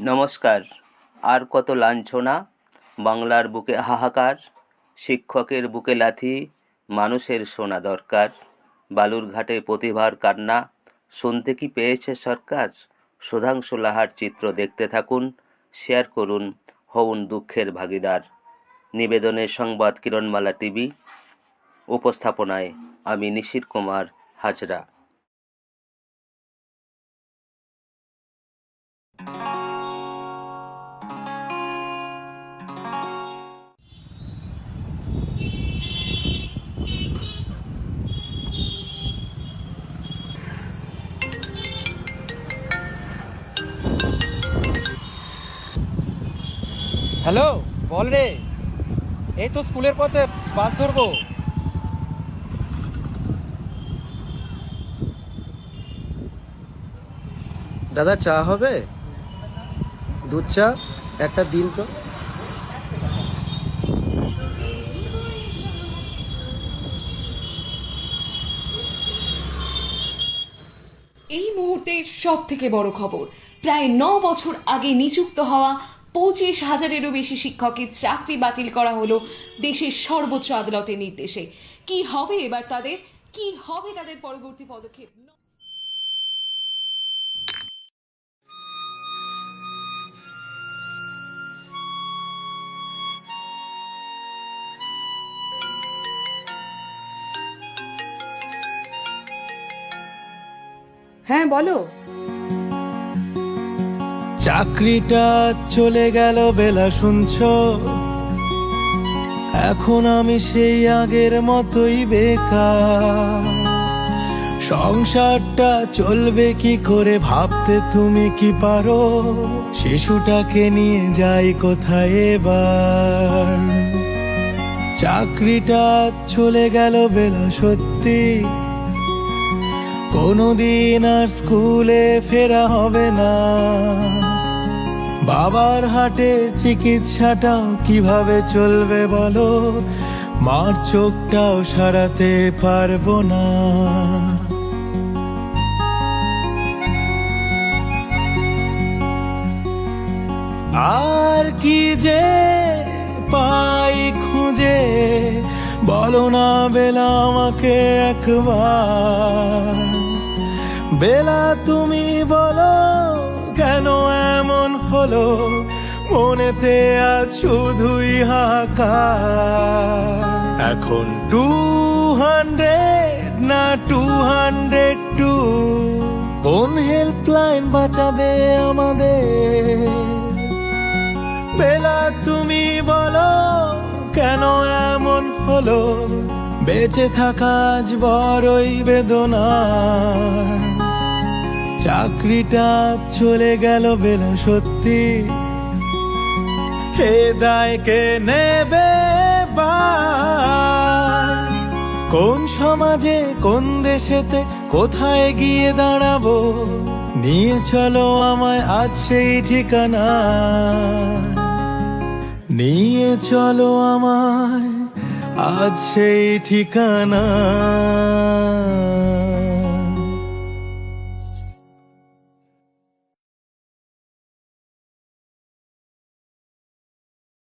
নমস্কার। আর কত লাঞ্ছনা, বাংলার বুকে হাহাকার, শিক্ষকের বুকে লাথি, মানুষের শোনা দরকার, বালুরঘাটে প্রতিভার কান্না, শুনতে কি পেয়েছে সরকার? সুধাংশু লাহার চিত্র দেখতে থাকুন, শেয়ার করুন হউন দুঃখের ভাগিদার। নিবেদনের সংবাদ কিরণমালা টিভি, উপস্থাপনায় আমি নিশির কুমার হাজরা। হ্যালো বল রে। এই তো স্কুলের পথে বাস ধরবো। দাদা চা হবে? দুধ চা একটা দিন তো। এই মুহূর্তে সব থেকে বড় খবর প্রায় ন বছর আগে নিযুক্ত হওয়া পঁচিশ হাজারেরও বেশি শিক্ষকের চাকরি বাতিল করা হলো দেশের সর্বোচ্চ আদালতের নির্দেশে। কি হবে এবার তাদের? কি হবে তাদের পরবর্তী পদক্ষেপ? হ্যাঁ বলো। চাকরিটা চলে গেল বেলা শুনছ। এখন আমি সেই আগের মতোই বেকার। সংসারটা চলবে কি করে ভাবতে তুমি কি পারো? শিশুটাকে নিয়ে যাই কোথায় এবার? চাকরিটা চলে গেল বেলা সত্যি। কোনোদিন আর স্কুলে ফেরা হবে না। বাবার হাটের চিকিৎসাটাও কীভাবে চলবে বলো? মার চোখটাও সারাতে পারব না। আর কি যে পাই খুঁজে, বলো না বেলা আমাকে একবার। বেলা তুমি বলো, কেন হলো মনেতে আজ শুধুই হাহাকার এখন টু হান্ড্রেড না টু হান্ড্রেড টু কোন হেল্পলাইন বাঁচাবে আমাদের? বেলা তুমি বলো, কেন এমন হলো? বেঁচে থাকা আজ বড়ই বেদনা। চাকরিটা চলে গেল বেলা সত্যি। হে দায়কে নেবে এবার? কোন সমাজে, কোন দেশেতে কোথায় গিয়ে দাঁড়াবো? নিয়ে চলো আমায় আজ সেই ঠিকানা। নিয়ে চলো আমায় আজ সেই ঠিকানা।